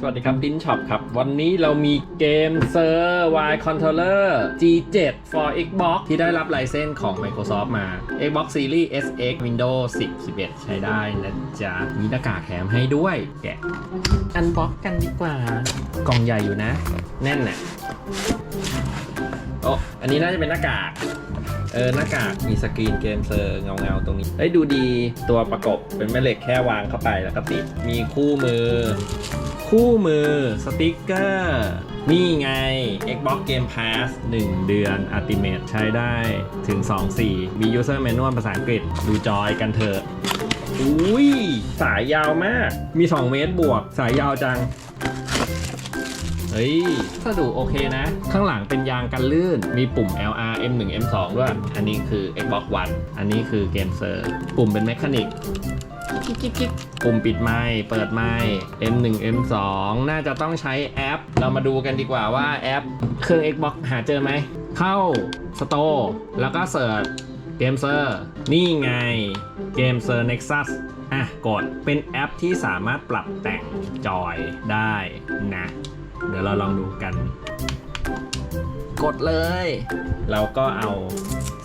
สวัสดีครับดินช็อปครับ วันนี้เรามีเกมเซอร์ Y Controller G7 for Xbox ที่ได้รับไลเซนส์ของ Microsoft มา Xbox Series SX Windows 10 11 ใช้ได้นะจ๊ะ มีหน้ากากแถมให้ด้วย แกะอันบ็อกกันดีกว่า กล่องใหญ่อยู่นะ แน่นน่ะโอ้อันนี้น่าจะเป็นหน้ากาก เออหน้ากากมีสกรีนเกมเซอร์เงาเงาๆตรงนี้เฮ้ยดูดีตัวประกบเป็นแม่เหล็กแค่วางเข้าไปแล้วก็ติดมีคู่มือ คู่มือสติกเกอร์นี่ไง Xbox Game Pass 1 เดือน Ultimate ใช้ได้ถึง2.4มี User Manual ภาษาอังกฤษดูจอยกันเถอะอุ้ยสายยาวมากมี 2 เมตรบวก สายยาวจัง เฮ้ยสะดุโอเคนะ ข้างหลังเป็นยางกันลื่น มีปุ่ม LR M1 M2 ด้วย อันนี้คือ Xbox One อันนี้คือเกมเซอร์ ปุ่มเป็นแมคานิกกิ๊กกิ๊กกิ๊กปุ่มปิดไมค์เปิดไมค์ M1 M2 น่าจะต้องใช้แอป เรามาดูกันดีกว่าว่าแอป เครื่อง Xbox หาเจอไหม เข้า Store แล้วก็เสิร์ชเกมเซอร์ นี่ไงเกมเซอร์ Nexus อะกดเป็นแอปที่สามารถปรับแต่งจอยได้นะ เดี๋ยวเราลองดูกัน กดเลย เราก็เอา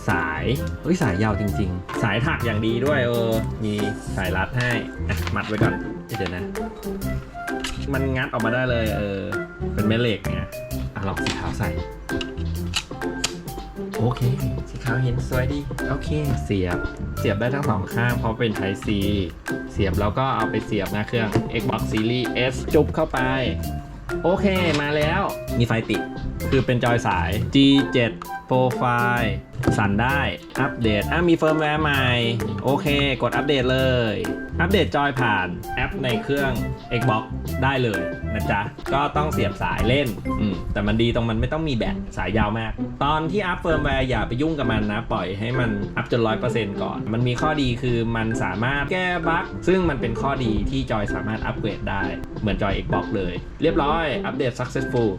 สายเฮ้ยสายยาวจริง ๆ สายถักอย่างดีด้วยเออ มีสายรัดให้อะมัดไว้ก่อนเดี๋ยวนะ มันงัดออกมาได้เลยเออ เป็นแม่เหล็กไงอะลองสีขาวใส่ โอเค สีขาวเห็นสวยดี โอเค เสียบ เสียบได้ทั้งสองข้างเพราะเป็น Type C เสียบแล้วก็เอาไปเสียบหน้าเครื่อง Xbox Series S จุบเข้าไป โอเคมาแล้วมีไฟติด คือเป็นจอยสาย G7 Profile สั่นได้อัปเดตอะมีเฟิร์มแวร์ใหม่ โอเค กดอัปเดตเลย อัปเดตจอยผ่านแอปในเครื่อง Xbox ได้เลยนะจ๊ะ ก็ต้องเสียบสายเล่นอืมแต่มันดีตรงมันไม่ต้องมีแบตสายยาวมาก ตอนที่อัพเฟิร์มแวร์อย่าไปยุ่งกับมันนะ ปล่อยให้มันอัพจนร้อยเปอร์เซ็นต์ก่อน มันมีข้อดีคือมันสามารถแก้บั๊กซึ่งมันเป็นข้อดีที่จอยสามารถอัปเกรดได้เหมือนจอย Xbox เลย เรียบร้อยอัปเดต successful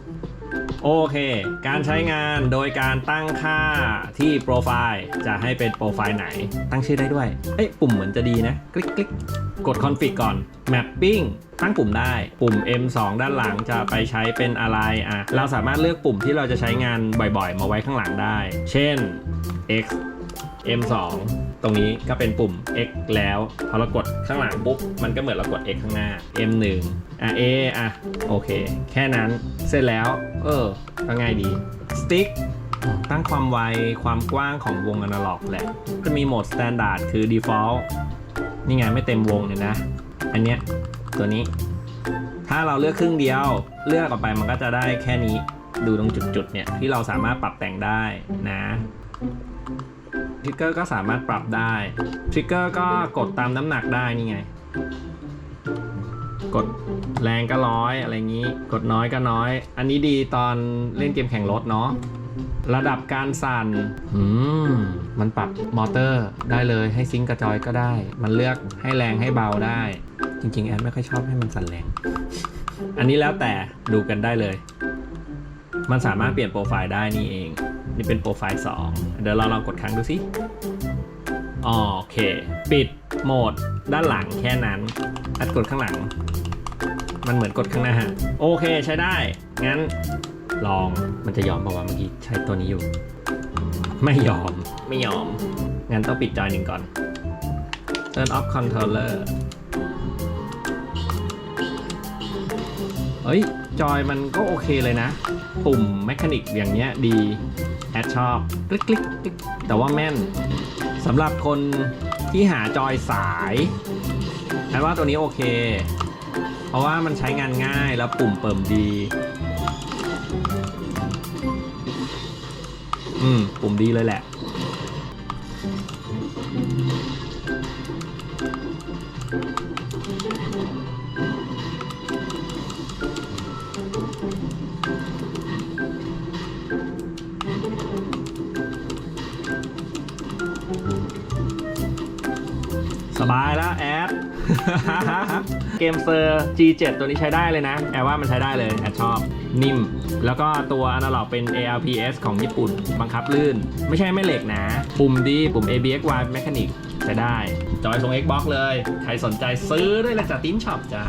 โอเค การใช้งานโดยการตั้งค่าที่โปรไฟล์จะให้เป็นโปรไฟล์ไหน ตั้งชื่อได้ด้วย เอ้ย ปุ่มเหมือนจะดีนะ คลิกคลิกกด config ก่อน mapping ตั้งปุ่มได้ ปุ่ม M2 ด้านหลังจะไปใช้เป็นอะไรอะ เราสามารถเลือกปุ่มที่เราจะใช้งานบ่อยๆ มาไว้ข้างหลังได้ เช่น X M2 ตรงนี้ก็เป็นปุ่ม X แล้วพอเรากดข้างหลังปุ๊บ มันก็เหมือนเรากด X ข้างหน้า M1 อะ A อะ โอเค แค่นั้นเสร็จแล้ว เออก็ง่ายดี Stick ตั้งความไวความกว้างของวงอนาล็อกแหละก็มีโหมด Standard คือ Default นี่ไงไม่เต็มวงเลยนะ อันเนี้ยตัวนี้ ถ้าเราเลือกครึ่งเดียว เลือกออกไปมันก็จะได้แค่นี้ดูตรงจุดๆเนี่ยที่เราสามารถปรับแต่งได้นะ ทริกเกอร์ก็สามารถปรับได้ทริกเกอร์ก็กดตามน้ำหนักได้นี่ไง กดแรงก็ร้อยอะไรอย่างนี้ กดน้อยก็น้อย อันนี้ดีตอนเล่นเกมแข่งรถเนาะระดับการสั่นอืมมันปรับมอเตอร์ได้เลยให้ซิงค์กระจอยก็ได้ มันเลือกให้แรงให้เบาได้ จริง ๆ แอนไม่ค่อยชอบให้มันสั่นแรง อันนี้แล้วแต่ดูกันได้เลย มันสามารถเปลี่ยนโปรไฟล์ได้นี่เอง นี่เป็นโปรไฟล์ 2 เดี๋ยวเราลองกดครั้งดูสิโอเค ปิดโหมดด้านหลังแค่นั้น อัดกดข้างหลัง มันเหมือนกดข้างหน้า โอเคใช้ได้ งั้นลองมันจะยอมบอกว่าเมื่อกี้ใช้ตัวนี้อยู่ ไม่ยอมไม่ยอม งั้นต้องปิดจอยหนึ่งก่อน turn off controller เฮ้ย จอยมันก็โอเคเลยนะ ปุ่มแมคานิกอย่างเนี้ยดีแอดชอบคลิกคลิกแต่ว่าแม่นสำหรับคนที่หาจอยสายแอดว่าตัวนี้โอเค เพราะว่ามันใช้งานง่ายแล้วปุ่มเปิมดี อืม ปุ่มดีเลยแหละ สบายแล้วแอด เกมเซอร์ G7 ตัวนี้ใช้ได้เลยนะ แอดว่ามันใช้ได้เลย แอดชอบ นิ่ม แล้วก็ตัวอนาล็อกเป็น ALPS ของญี่ปุ่น บังคับลื่น ไม่ใช่ไม่เหล็กนะ ปุ่มดีปุ่ม ABXY Mechanic ใช้ได้ จอยทรง Xbox เลย ใครสนใจซื้อได้เลยจากติ้นช็อปจ้า